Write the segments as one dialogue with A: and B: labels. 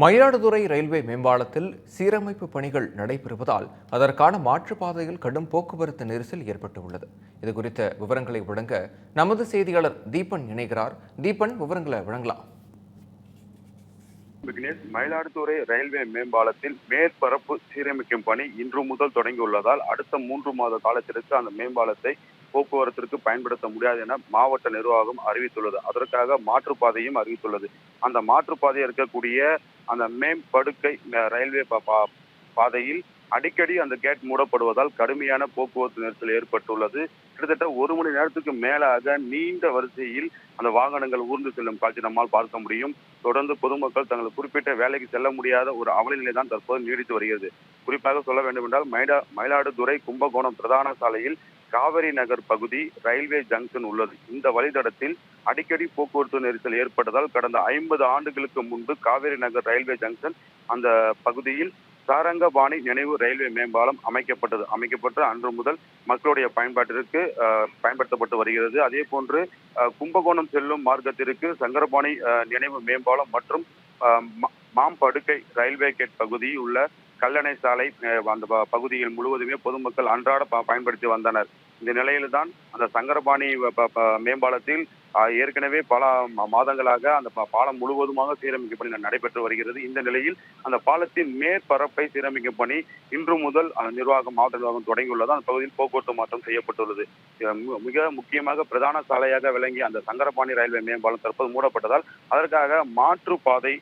A: Mayiladuthurai railway மேம்பாலத்தில் சீரமைப்பு பணிகள் நடைபெறுவதால் அதற்கான மாற்றுப்பாதையில் கடும் போக்குவரத்து நெரிசல் ஏற்பட்டுள்ளது. இது குறித்த விவரங்களை வழங்க நமது செய்தியாளர் தீபன் இணைகிறார். தீபன் விவரங்களை வழங்கலாம்.
B: விக்னேஷ் மயிலாடுதுறை ரயில்வே மேம்பாலத்தில் மேற்பரப்பு சீரமைக்கும் பணி இன்று முதல் தொடங்கியுள்ளதால் அடுத்த மூன்று மாத காலத்திற்கு அந்த மேம்பாலத்தை போக்குவரத்திற்கு பயன்படுத்த முடியாது என மாவட்ட நிர்வாகம் அறிவித்துள்ளது. அதற்காக மாற்றுப்பாதையும் அறிவித்துள்ளது. அந்த மாற்றுப்பாதை இருக்கக்கூடிய அந்த மேம்படுக்கை ரயில்வே பா- பா- பாதையில் அடிக்கடி அந்த கேட் மூடப்படுவதால் கடுமையான போக்குவரத்து நெரிசல் ஏற்பட்டுள்ளது. கிட்டத்தட்ட ஒரு மணி நேரத்துக்கு மேலாக நீண்ட வரிசையில் அந்த வாகனங்கள் ஊர்ந்து செல்லும் காட்சி நம்மால் பார்க்க முடியும். தொடர்ந்து பொதுமக்கள் தங்கள் குறிப்பிட்ட வேலைக்கு செல்ல முடியாத ஒரு அவல நிலை தான் தற்போது நீடித்து வருகிறது. குறிப்பாக சொல்ல வேண்டுமென்றால் மயிலா மயிலாடுதுறை கும்பகோணம் பிரதான சாலையில் காவிரி நகர் பகுதி ரயில்வே ஜங்ஷன் உள்ளது. இந்த வழித்தடத்தில் அடிக்கடி போக்குவரத்து நெரிசல் ஏற்பட்டதால் கடந்த ஐம்பது ஆண்டுகளுக்கு முன்பு காவிரி நகர் ரயில்வே ஜங்ஷன் அந்த பகுதியில் சாரங்கபாணி நினைவு ரயில்வே மேம்பாலம் அமைக்கப்பட்டது. அமைக்கப்பட்டு அன்று முதல் மக்களுடைய பயன்பாட்டிற்கு பயன்படுத்தப்பட்டு வருகிறது. அதே போன்று கும்பகோணம் செல்லும் மார்க்கத்திற்கு சங்கரபாணி நினைவு மேம்பாலம் மற்றும் மா- மாம்படுக்கை ரயில்வே கேட் பகுதியில் உள்ள கல்லணை சாலை அந்த பகுதியில் முழுவதுமே பொதுமக்கள் அன்றாட ப- பயன்படுத்தி வந்தனர். இந்த நிலையில்தான் அந்த சங்கரபாணி மேம்பாலத்தில் ஏற்கனவே பல மாதங்களாக அந்த ப- பாலம் முழுவதுமாக சீரமைக்கும் பணி நடைபெற்று வருகிறது. இந்த நிலையில் அந்த பாலத்தின் மேற்பரப்பை சீரமைக்கும் பணி இன்று முதல் அந்த நிர்வாகம் மாவட்ட நிர்வாகம் தொடங்கியுள்ளது. அந்த பகுதியில் போக்குவரத்து மாற்றம் செய்யப்பட்டுள்ளது. மிக முக்கியமாக பிரதான சாலையாக விளங்கிய அந்த சங்கரபாணி ரயில்வே மேம்பாலம் தற்போது மூடப்பட்டதால் அதற்காக மாற்றுப்பாதை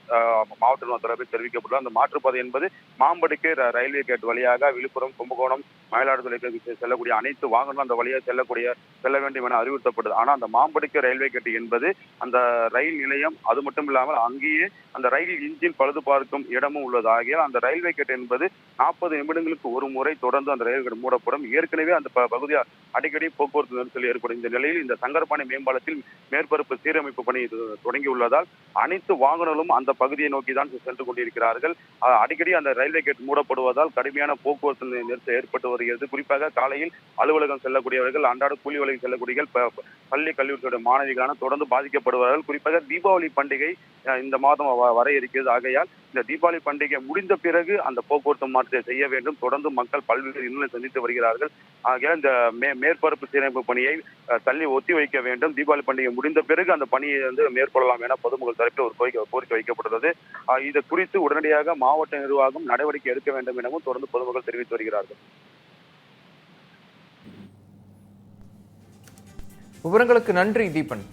B: மாவட்ட நிர்வாகம் தொடர்பில் தெரிவிக்கப்பட்டுள்ளது. அந்த மாற்றுப்பாதை என்பது மாம்படுக்கை ர- ரயில்வே கேட் வழியாக விழுப்புரம் கும்பகோணம் மயிலாடுதுறைக்கு செல்லக்கூடிய அனைத்து வாகனங்களும் அந்த வழியாக செல்லக்கூடிய செல்ல வேண்டும் என அறிவுறுத்தப்பட்டது. ஆனால் அந்த மாம்படிக்க ரயில்வே கேட் என்பது அந்த ரயில் நிலையம் அது மட்டும் இல்லாமல் அங்கேயே அந்த ரயில் இன்ஜின் பழுது பார்க்கும் இடமும் உள்ளது. ஆகியால் அந்த ரயில்வே கேட் என்பது நாற்பது நிமிடங்களுக்கு ஒரு முறை தொடர்ந்து அந்த ரயில் கேட் மூடப்படும். ஏற்கனவே அந்த ப- பகுதியில் அடிக்கடி போக்குவரத்து நெரிசல் ஏற்படும். இந்த நிலையில் இந்த சங்கரபாணி மேம்பாலத்தில் மேற்பரப்பு சீரமைப்பு பணி தொடங்கியுள்ளதால் அனைத்து வாகனங்களும் அந்த பகுதியை நோக்கி தான் சென்று கொண்டிருக்கிறார்கள். அடிக்கடி அந்த ரயில்வே கேட் மூடப்படுவதால் கடுமையான போக்குவரத்து நெரிசல் ஏற்பட்டு வருகிறது. குறிப்பாக காலையில் அலுவலகம் செல்லக்கூடியவர்கள் அன்றாட கூலி வேலைக்கு செல்லக்கூடியவர்கள் பள்ளி கல்லூரிகளுடைய மாணவிகளான தொடர்ந்து பாதிக்கப்படுவார்கள். குறிப்பாக தீபாவளி பண்டிகை இந்த மாதம் வர இருக்கிறது. ஆகையால் இந்த தீபாவளி பண்டிகை முடிந்த பிறகு அந்த போக்குவரத்து மாற்றத்தை செய்ய வேண்டும். தொடர்ந்து மக்கள் பல்வேறு இன்னலை சந்தித்து வருகிறார்கள். ஆகையால் இந்த மே மேற்பரப்பு சீரமைப்பு பணியை தள்ளி ஒத்தி வைக்க வேண்டும். தீபாவளி பண்டிகை முடிந்த பிறகு அந்த பணியை வந்து மேற்கொள்ளலாம் என பொதுமக்கள் தரப்பில் ஒரு கோரிக்கை கோரிக்கை வைக்கப்பட்டுள்ளது. இது குறித்து உடனடியாக மாவட்ட நிர்வாகம் நடவடிக்கை எடுக்க வேண்டும் எனவும் தொடர்ந்து பொதுமக்கள் தெரிவித்து வருகிறார்கள்.
A: விவரங்களுக்கு நன்றி தீபன்.